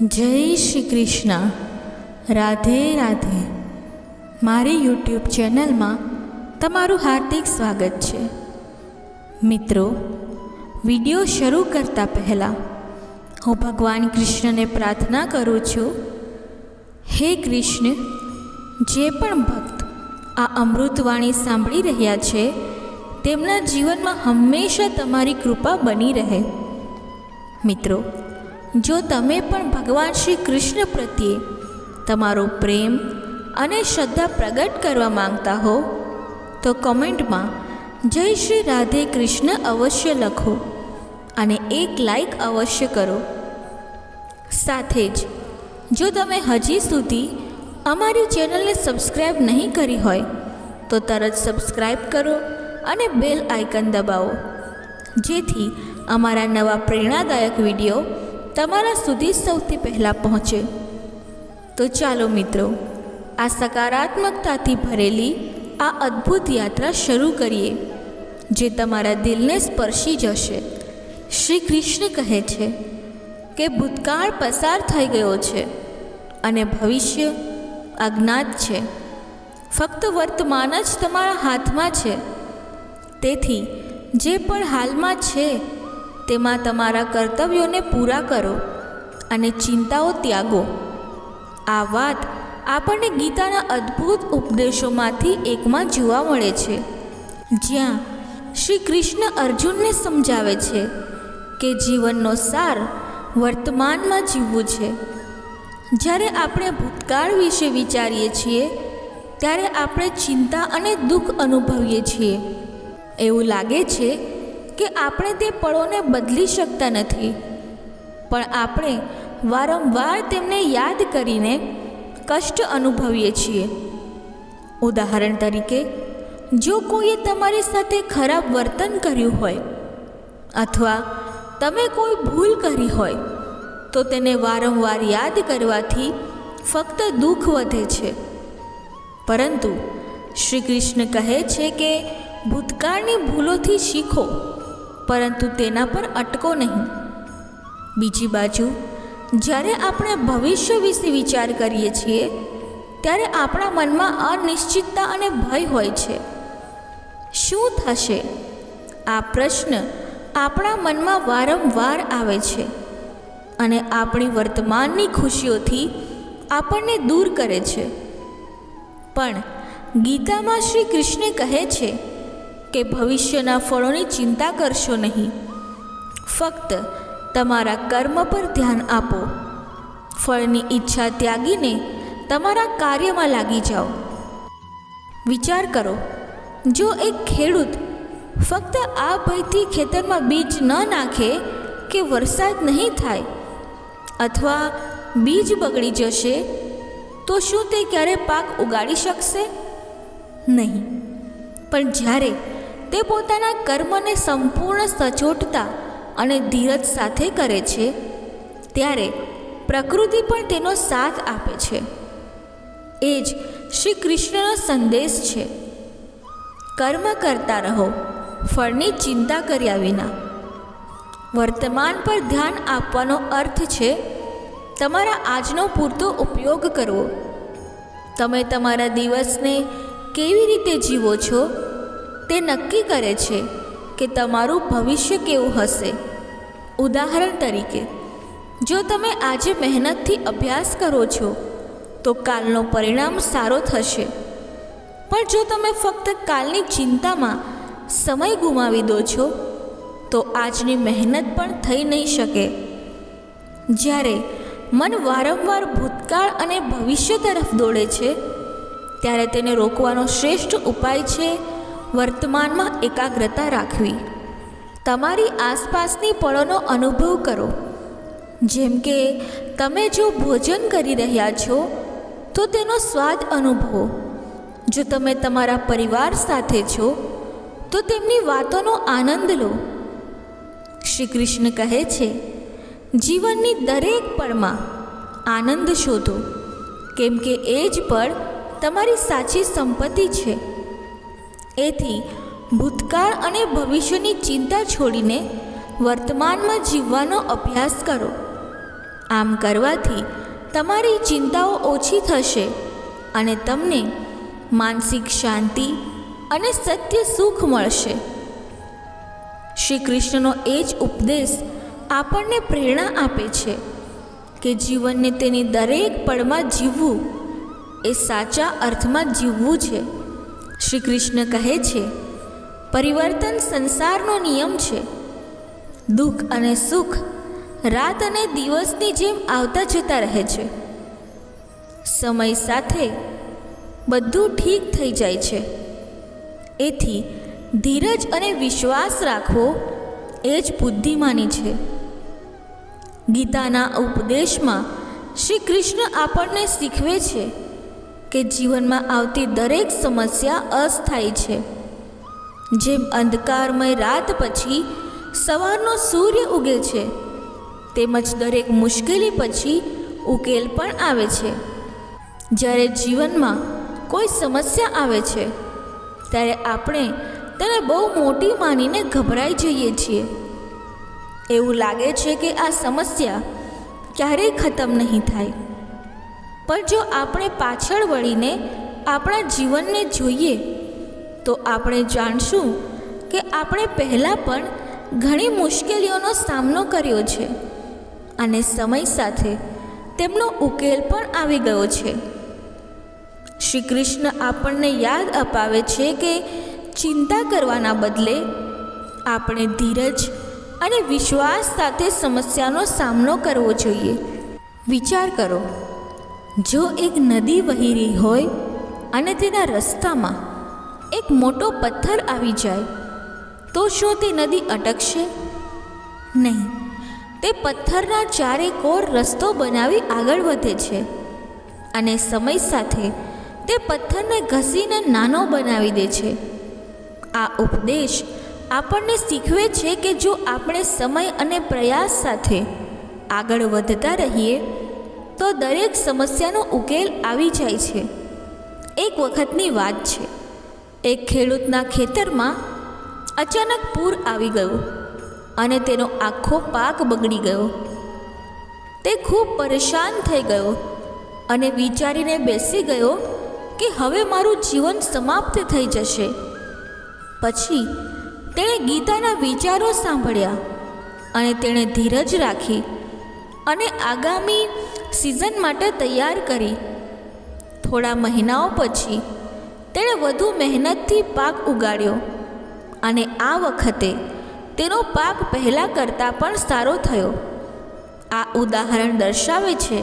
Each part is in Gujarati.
જય શ્રી કૃષ્ણ. રાધે રાધે. મારી યુટ્યુબ ચેનલમાં તમારું હાર્દિક સ્વાગત છે. મિત્રો, વીડિયો શરૂ કરતાં પહેલાં હું ભગવાન કૃષ્ણને પ્રાર્થના કરું છું. હે કૃષ્ણ, જે પણ ભક્ત આ અમૃતવાણી સાંભળી રહ્યા છે, તેમના જીવનમાં હંમેશા તમારી કૃપા બની રહે. મિત્રો જો તમે પણ ભગવાન શ્રી કૃષ્ણ પ્રત્યે તમારો પ્રેમ અને શ્રદ્ધા પ્રગટ કરવા માંગતા હો, તો કમેન્ટમાં જય શ્રી રાધે કૃષ્ણ અવશ્ય લખો અને એક લાઈક અવશ્ય કરો. સાથે જ, જો તમે હજી સુધી અમારી ચેનલને સબસ્ક્રાઈબ નહીં કરી હોય, તો તરત સબસ્ક્રાઈબ કરો અને બેલ આઇકન દબાવો. જેથી અમારા નવા પ્રેરણાદાયક વીડિયો તમારા સુધી સૌથી પહેલાં પહોંચે. તો ચાલો મિત્રો, આ સકારાત્મકતાથી ભરેલી આ અદ્ભુત યાત્રા શરૂ કરીએ, જે તમારા દિલને સ્પર્શી જશે. શ્રી કૃષ્ણ કહે છે કે ભૂતકાળ પસાર થઈ ગયો છે અને ભવિષ્ય અજ્ઞાત છે. ફક્ત વર્તમાન જ તમારા હાથમાં છે. તેથી, જે પણ હાલમાં છે તેમાં તમારા કર્તવ્યોને પૂરા કરો અને ચિંતાઓ ત્યાગો. આ વાત આપણને ગીતાના અદ્ભુત ઉપદેશોમાંથી એકમાં જોવા મળે છે. જ્યાં શ્રી કૃષ્ણ અર્જુનને સમજાવે છે કે જીવનનો સાર વર્તમાનમાં જીવવું છે. જ્યારે આપણે ભૂતકાળ વિશે વિચારીએ છીએ, ત્યારે આપણે ચિંતા અને દુઃખ અનુભવીએ છીએ. એવું લાગે છે કે આપણે તે પળોને બદલી શકતા નથી. પણ આપણે વારંવાર તેમને યાદ કરીને કષ્ટ અનુભવીએ છીએ. ઉદાહરણ તરીકે, જો કોઈએ તમારી સાથે ખરાબ વર્તન કર્યું હોય, અથવા તમે કોઈ ભૂલ કરી હોય, તો તેને વારંવાર યાદ કરવાથી ફક્ત દુઃખ વધે છે. પરંતુ શ્રી કૃષ્ણ કહે છે કે, ભૂતકાળની ભૂલોથી શીખો. પરંતુ તેના પર અટકો નહીં. બીજી બાજુ, જ્યારે આપણે ભવિષ્ય વિશે વિચાર કરીએ છીએ, ત્યારે આપણા મનમાં અનિશ્ચિતતા અને ભય હોય છે. શું થશે? આ પ્રશ્ન આપણા મનમાં વારંવાર આવે છે અને આપણી વર્તમાનની ખુશીઓથી આપણને દૂર કરે છે. પણ ગીતામાં શ્રી કૃષ્ણ કહે છે કે ભવિષ્યના ફળોની ચિંતા કરશો નહીં. ફક્ત તમારા કર્મ પર ધ્યાન આપો. ફળની ઈચ્છા ત્યાગીને તમારા કાર્યમાં લાગી જાઓ. વિચાર કરો, જો એક ખેડૂત ફક્ત આ ભયથી ખેતરમાં બીજ ન નાખે કે વરસાદ નહીં થાય અથવા બીજ બગડી જશે, તો શું તે ક્યારે પાક ઉગાડી શકશે? નહીં. પણ જ્યારે તે પોતાના કર્મને સંપૂર્ણ સચોટતા અને ધીરજ સાથે કરે છે, ત્યારે પ્રકૃતિ પણ તેનો સાથ આપે છે. એ જ શ્રી કૃષ્ણનો સંદેશ છે. કર્મ કરતા રહો, ફળની ચિંતા કર્યા વિના. વર્તમાન પર ધ્યાન આપવાનો અર્થ છે, તમારા આજનો પૂરતો ઉપયોગ કરવો. તમે તમારા દિવસને કેવી રીતે જીવો છો? તે નક્કી કરે છે કે તમારું ભવિષ્ય કેવું હશે. ઉદાહરણ તરીકે, જો તમે આજે મહેનતથી અભ્યાસ કરો છો, તો કાલનો પરિણામ સારો થશે. પણ જો તમે ફક્ત કાલની ચિંતામાં સમય ગુમાવી દો છો, તો આજની મહેનત પણ થઈ નહીં શકે. જ્યારે મન વારંવાર ભૂતકાળ અને ભવિષ્ય તરફ દોડે છે, ત્યારે તેને રોકવાનો શ્રેષ્ઠ ઉપાય છે વર્તમાનમાં એકાગ્રતા રાખવી. તમારી આસપાસની પળોનો અનુભવ કરો. જેમ કે, તમે જો ભોજન કરી રહ્યા છો, તો તેનો સ્વાદ અનુભવો. જો તમે તમારા પરિવાર સાથે છો, તો તેમની વાતોનો આનંદ લો. શ્રી કૃષ્ણ કહે છે, જીવનની દરેક પળમાં આનંદ શોધો. કેમ કે એ જ પળ તમારી સાચી સંપત્તિ છે. એથી ભૂતકાળ અને ભવિષ્યની ચિંતા છોડીને વર્તમાનમાં જીવવાનો અભ્યાસ કરો. આમ કરવાથી તમારી ચિંતાઓ ઓછી થશે અને તમને માનસિક શાંતિ અને સત્ય સુખ મળશે. શ્રી કૃષ્ણનો એ જ ઉપદેશ આપણને પ્રેરણા આપે છે કે જીવનને તેની દરેક પળમાં જીવવું એ સાચા અર્થમાં જીવવું છે. શ્રી કૃષ્ણ કહે છે, પરિવર્તન સંસારનો નિયમ છે. દુઃખ અને સુખ રાત અને દિવસની જેમ આવતા જતા રહે છે. સમય સાથે બધું ઠીક થઈ જાય છે. એથી ધીરજ અને વિશ્વાસ રાખવો એ જ બુદ્ધિમાની છે. ગીતાના ઉપદેશમાં શ્રી કૃષ્ણ આપણને શીખવે છે કે જીવનમાં આવતી દરેક સમસ્યા અસ્થાયી છે. જેમ અંધકારમય રાત પછી સવારનો સૂર્ય ઉગે છે, તેમજ દરેક મુશ્કેલી પછી ઉકેલ પણ આવે છે. જ્યારે જીવનમાં કોઈ સમસ્યા આવે છે, ત્યારે આપણે તેને બહુ મોટી માનીને ગભરાઈ જઈએ છીએ. એવું લાગે છે કે આ સમસ્યા ક્યારેય ખતમ નહીં થાય. પણ જો આપણે પાછળ વળીને આપણા જીવનને જોઈએ, તો આપણે જાણશું કે આપણે પહેલાં પણ ઘણી મુશ્કેલીઓનો સામનો કર્યો છે અને સમય સાથે તેમનો ઉકેલ પણ આવી ગયો છે. શ્રી કૃષ્ણ આપણને યાદ અપાવે છે કે ચિંતા કરવાના બદલે આપણે ધીરજ અને વિશ્વાસ સાથે સમસ્યાનો સામનો કરવો જોઈએ. વિચાર કરો જો એક નદી વહી રહી હોય અને તેના રસ્તામાં એક મોટો પથ્થર આવી જાય, તો શું તે નદી અટકશે? નહીં. તે પથ્થરના ચારે કોર રસ્તો બનાવી આગળ વધે છે અને સમય સાથે તે પથ્થરને ઘસીને નાનો બનાવી દે છે. આ ઉપદેશ આપણને શીખવે છે કે જો આપણે સમય અને પ્રયાસ સાથે આગળ વધતા રહીએ તો દરેક સમસ્યાનો ઉકેલ આવી જાય છે. એક વખતની વાત છે. એક ખેડૂતના ખેતરમાં અચાનક પૂર આવી ગયું અને તેનો આખો પાક બગડી ગયો. તે ખૂબ પરેશાન થઈ ગયો અને વિચારીને બેસી ગયો કે હવે મારું જીવન સમાપ્ત થઈ જશે. પછી તેણે ગીતાના વિચારો સાંભળ્યા અને તેણે ધીરજ રાખી અને આગામી સિઝન માટે તૈયાર કરી. થોડા મહિનાઓ પછી તેણે વધુ મહેનતથી પાક ઉગાડ્યો અને આ વખતે તેનો પાક પહેલાં કરતાં પણ સારો થયો. આ ઉદાહરણ દર્શાવે છે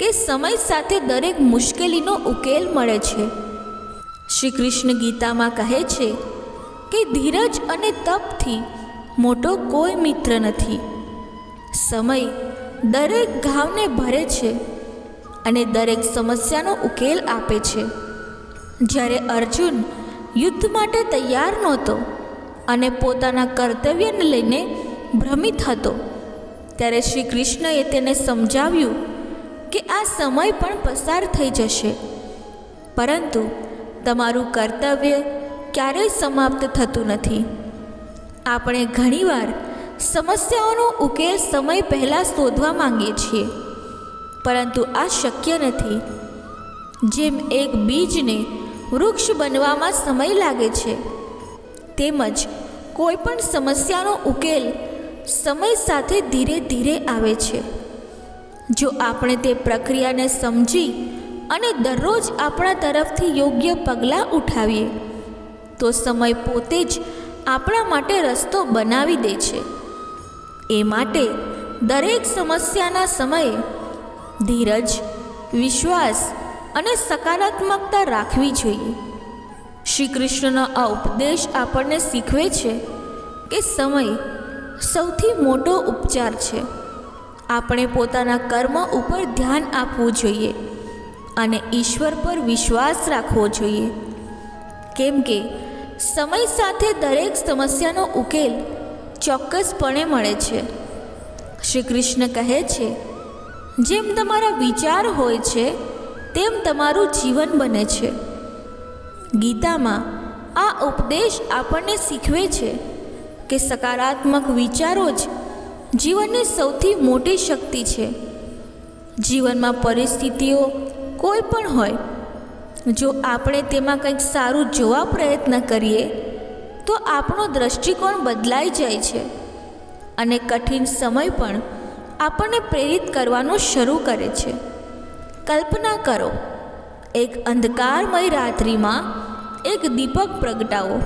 કે સમય સાથે દરેક મુશ્કેલીનો ઉકેલ મળે છે. શ્રી કૃષ્ણ ગીતામાં કહે છે કે ધીરજ અને તપથી મોટો કોઈ મિત્ર નથી. સમય દરેક ઘાવને ભરે છે અને દરેક સમસ્યાનો ઉકેલ આપે છે. જ્યારે અર્જુન યુદ્ધ માટે તૈયાર નહોતો અને પોતાના કર્તવ્યને લઈને ભ્રમિત હતો, ત્યારે શ્રી કૃષ્ણએ તેને સમજાવ્યું કે આ સમય પણ પસાર થઈ જશે. પરંતુ તમારું કર્તવ્ય ક્યારેય સમાપ્ત થતું નથી. આપણે ઘણીવાર સમસ્યાઓનો ઉકેલ સમય પહેલાં શોધવા માંગીએ છીએ. પરંતુ આ શક્ય નથી. જેમ એક બીજને વૃક્ષ બનવામાં સમય લાગે છે, તેમજ કોઈપણ સમસ્યાનો ઉકેલ સમય સાથે ધીરે ધીરે આવે છે. જો આપણે તે પ્રક્રિયાને સમજી અને દરરોજ આપણા તરફથી યોગ્ય પગલાં ઉઠાવીએ, તો સમય પોતે જ આપણા માટે રસ્તો બનાવી દે છે. એ માટે દરેક સમસ્યાના સમયે ધીરજ, વિશ્વાસ અને સકારાત્મકતા રાખવી જોઈએ. શ્રી કૃષ્ણનો આ ઉપદેશ આપણને શીખવે છે કે સમય સૌથી મોટો ઉપચાર છે. આપણે પોતાના કર્મ ઉપર ધ્યાન આપવું જોઈએ અને ઈશ્વર પર વિશ્વાસ રાખવો જોઈએ. કેમ કે સમય સાથે દરેક સમસ્યાનો ઉકેલ ચોક્કસપણે મળે છે. શ્રી કૃષ્ણ કહે છે, જેમ તમારા વિચાર હોય છે, તેમ તમારું જીવન બને છે. ગીતામાં આ ઉપદેશ આપણને શીખવે છે કે સકારાત્મક વિચારો જ જીવનની સૌથી મોટી શક્તિ છે. જીવનમાં પરિસ્થિતિઓ કોઈ પણ હોય, જો આપણે તેમાં કંઈક સારું જોવા પ્રયત્ન કરીએ તો આપણો દૃષ્ટિકોણ બદલાઈ જાય છે. અને કઠિન સમય પણ આપણને પ્રેરિત કરવાનું શરૂ કરે છે. કલ્પના કરો, એક અંધકારમય રાત્રિમાં એક દીપક પ્રગટાવો.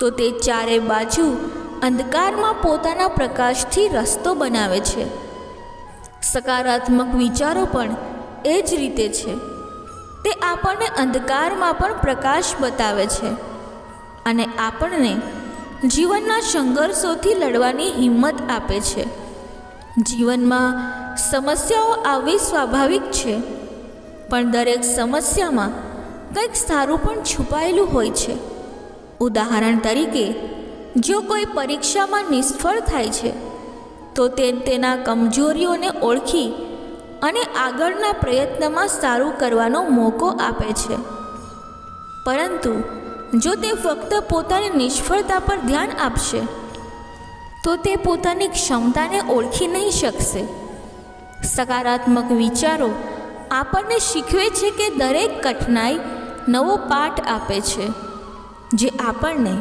તો તે ચારે બાજુ અંધકારમાં પોતાના પ્રકાશથી રસ્તો બનાવે છે. સકારાત્મક વિચારો પણ એ જ રીતે છે. તે આપણને અંધકારમાં પણ પ્રકાશ બતાવે છે. અને આપણને જીવનના સંઘર્ષોથી લડવાની હિંમત આપે છે. જીવનમાં સમસ્યાઓ આવવી સ્વાભાવિક છે, પણ દરેક સમસ્યામાં કંઈક સારું પણ છુપાયેલું હોય છે. ઉદાહરણ તરીકે, જો કોઈ પરીક્ષામાં નિષ્ફળ થાય છે, તો તે તેના કમજોરીઓને ઓળખી અને આગળના પ્રયત્નમાં સારું કરવાનો મોકો આપે છે. પરંતુ જો તે ફક્ત પોતાની નિષ્ફળતા પર ધ્યાન આપશે, તો તે પોતાની ક્ષમતાને ઓળખી નહીં શકશે. સકારાત્મક વિચારો આપણને શીખવે છે કે દરેક કઠિનાઈ નવો પાઠ આપે છે, જે આપણને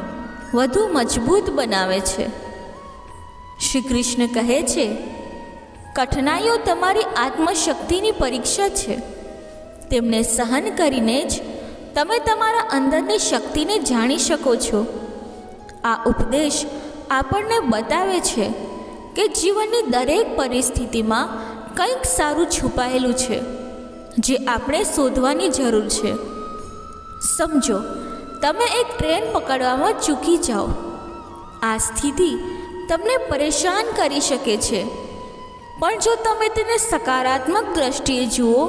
વધુ મજબૂત બનાવે છે. શ્રી કૃષ્ણ કહે છે, કઠિનાઈઓ તમારી આત્મશક્તિની પરીક્ષા છે. તેમને સહન કરીને જ તમે તમારા અંદરની શક્તિને જાણી શકો છો. આ ઉપદેશ આપણને બતાવે છે કે જીવનની દરેક પરિસ્થિતિમાં કંઈક સારું છુપાયેલું છે, જે આપણે શોધવાની જરૂર છે. સમજો, તમે એક ટ્રેન પકડવામાં ચૂકી જાઓ. આ સ્થિતિ તમને પરેશાન કરી શકે છે. પણ જો તમે તેને સકારાત્મક દ્રષ્ટિએ જુઓ,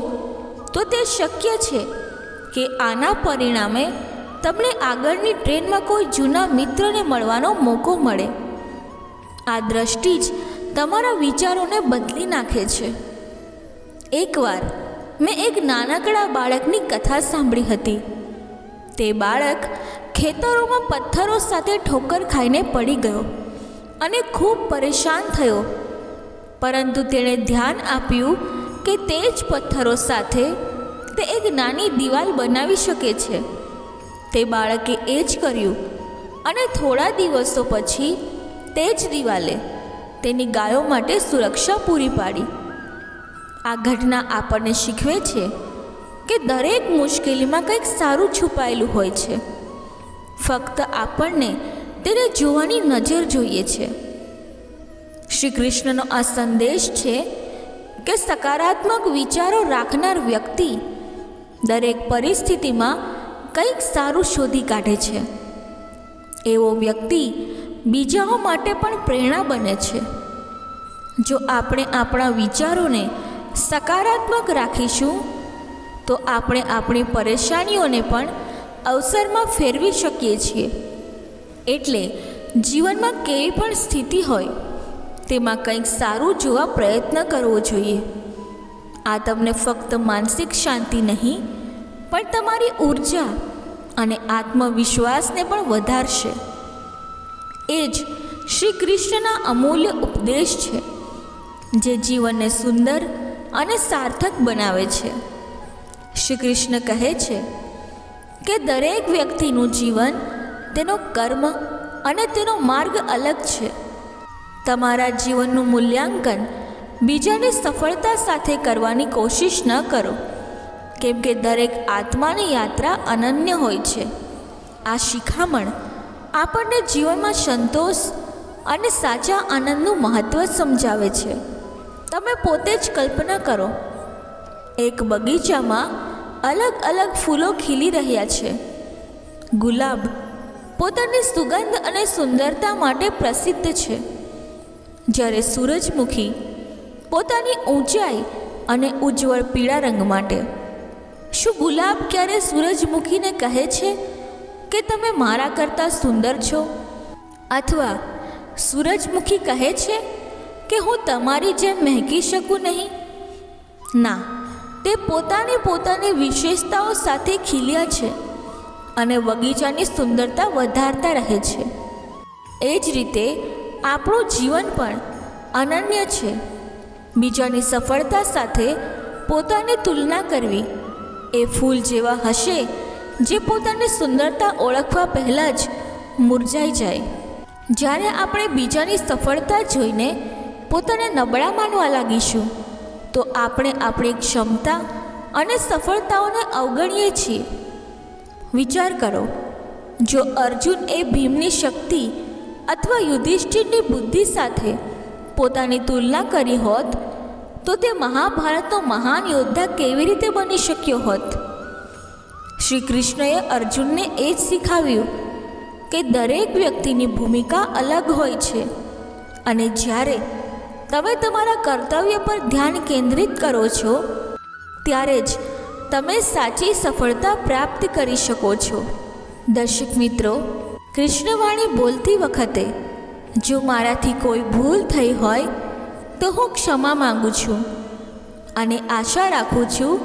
તો તે શક્ય છે કે આના પરિણામે તમને આગળની ટ્રેનમાં કોઈ જૂના મિત્રને મળવાનો મોકો મળે. આ દ્રષ્ટિ જ તમારા વિચારોને બદલી નાખે છે. એકવાર મેં એક નાનકડા બાળકની કથા સાંભળી હતી. તે બાળક ખેતરોમાં પથ્થરો સાથે ઠોકર ખાઈને પડી ગયો અને ખૂબ પરેશાન થયો. પરંતુ તેણે ધ્યાન આપ્યું કે તે જ પથ્થરો સાથે તે એક નાની દિવાલ બનાવી શકે છે. તે બાળકે એ જ કર્યું અને થોડા દિવસો પછી તે જ દિવાલે તેની ગાયો માટે સુરક્ષા પૂરી પાડી. આ ઘટના આપણને શીખવે છે કે દરેક મુશ્કેલીમાં કંઈક સારું છુપાયેલું હોય છે. ફક્ત આપણને તેને જોવાની નજર જોઈએ છે. શ્રી કૃષ્ણનો આ સંદેશ છે કે સકારાત્મક વિચારો રાખનાર વ્યક્તિ દરેક પરિસ્થિતિમાં કંઈક સારું શોધી કાઢે છે. એવો વ્યક્તિ બીજાઓ માટે પણ પ્રેરણા બને છે. જો આપણે આપણા વિચારોને સકારાત્મક રાખીશું, તો આપણે આપણી પરેશાનીઓને પણ અવસરમાં ફેરવી શકીએ છીએ. એટલે જીવનમાં કેવી પણ સ્થિતિ હોય, તેમાં કંઈક સારું જોવા પ્રયત્ન કરવો જોઈએ. આ તમને ફક્ત માનસિક શાંતિ નહીં, પણ તમારી ઊર્જા અને આત્મવિશ્વાસને પણ વધારશે. એ જ શ્રી કૃષ્ણના અમૂલ્ય ઉપદેશ છે, જે જીવનને સુંદર અને સાર્થક બનાવે છે. શ્રી કૃષ્ણ કહે છે કે દરેક વ્યક્તિનું જીવન તેનો કર્મ અને તેનો માર્ગ અલગ છે. તમારા જીવનનું મૂલ્યાંકન બીજાની સફળતા સાથે કરવાની કોશિશ ન કરો. કેમ કે દરેક આત્માની યાત્રા અનન્ય હોય છે. આ શિખામણ આપણને જીવનમાં સંતોષ અને સાચા આનંદનું મહત્ત્વ સમજાવે છે. તમે પોતે જ કલ્પના કરો. એક બગીચામાં અલગ અલગ ફૂલો ખીલી રહ્યા છે. ગુલાબ પોતાની સુગંધ અને સુંદરતા માટે પ્રસિદ્ધ છે. જ્યારે સૂરજમુખી પોતાની ઊંચાઈ અને ઉજ્જવળ પીળા રંગ માટે. શું ગુલાબ ક્યારે સૂરજમુખીને કહે છે કે તમે મારા કરતાં સુંદર છો? અથવા સૂરજમુખી કહે છે કે હું તમારી જેમ મહેકી શકું નહીં? ના, તે પોતાની પોતાની વિશેષતાઓ સાથે ખીલ્યા છે અને બગીચાની સુંદરતા વધારતા રહે છે. એ જ રીતે આપણું જીવન પણ અનન્ય છે. બીજાની સફળતા સાથે પોતાની તુલના કરવી. એ ફૂલ જેવા હશે જે પોતાની સુંદરતા ઓળખવા પહેલાં જ મુરઝાઈ જાય. જ્યારે આપણે બીજાની સફળતા જોઈને પોતાને નબળા માનવા લાગીશું, તો આપણે આપણી ક્ષમતા અને સફળતાઓને અવગણીએ છીએ. વિચાર કરો, જો અર્જુન એ ભીમની શક્તિ અથવા યુધિષ્ઠિરની બુદ્ધિ સાથે પોતાની તુલના કરી હોત, તો તે મહાભારતનો મહાન યોદ્ધા કેવી રીતે બની શક્યો હોત? શ્રી કૃષ્ણએ અર્જુનને એ જ શીખાવ્યું કે દરેક વ્યક્તિની ભૂમિકા અલગ હોય છે અને જ્યારે તમે તમારા કર્તવ્ય પર ધ્યાન કેન્દ્રિત કરો છો, ત્યારે જ તમે સાચી સફળતા પ્રાપ્ત કરી શકો છો. દર્શક મિત્રો, કૃષ્ણવાણી બોલતી વખતે જો મારાથી કોઈ ભૂલ થઈ હોય, તો હું ક્ષમા માંગુ છું અને આશા રાખું છું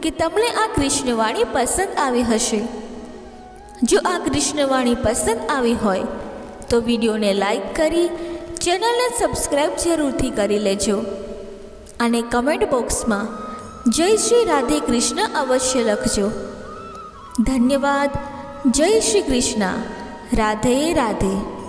કે તમને આ કૃષ્ણવાણી પસંદ આવી હશે. જો આ કૃષ્ણવાણી પસંદ આવી હોય, તો વિડીયોને લાઈક કરી, ચેનલને સબસ્ક્રાઈબ જરૂરથી કરી લેજો અને કમેન્ટ બોક્સમાં જય શ્રી રાધે કૃષ્ણ અવશ્ય લખજો. ધન્યવાદ. જય શ્રી કૃષ્ણ. રાધે રાધે.